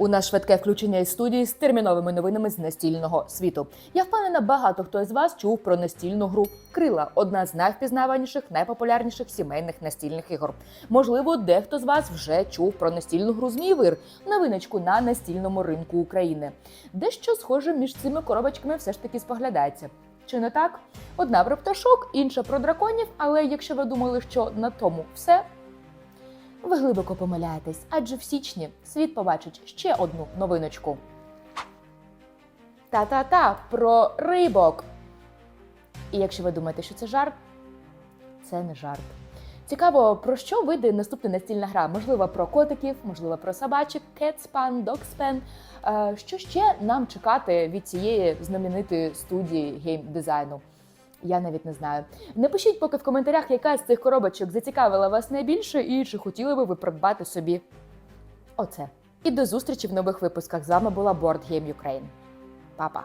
У нас швидке включення із студії з терміновими новинами з настільного світу. Я впевнена, багато хто із вас чув про настільну гру Крила одна з найвпізнаваніших, найпопулярніших сімейних настільних ігор. Можливо, дехто з вас вже чув про настільну гру Зміївир, новиночку на настільному ринку України. Дещо схоже між цими коробочками все ж таки споглядається. Чи не так? Одна про пташок, інша про драконів. Але якщо ви думали, що на тому все, ви глибоко помиляєтесь, адже в січні світ побачить ще одну новиночку. Та-та-та про рибок. І якщо ви думаєте, що це жарт, це не жарт. Цікаво, про що вийде наступна настільна гра? Можливо, про котиків, можливо, про собачок, кетспан, докспен. Що ще нам чекати від цієї знаменитої студії гейм-дизайну? Я навіть не знаю. Напишіть поки в коментарях, яка з цих коробочок зацікавила вас найбільше, і чи хотіли би ви придбати собі оце. І до зустрічі в нових випусках. З вами була Board Game Ukraine. Па-па!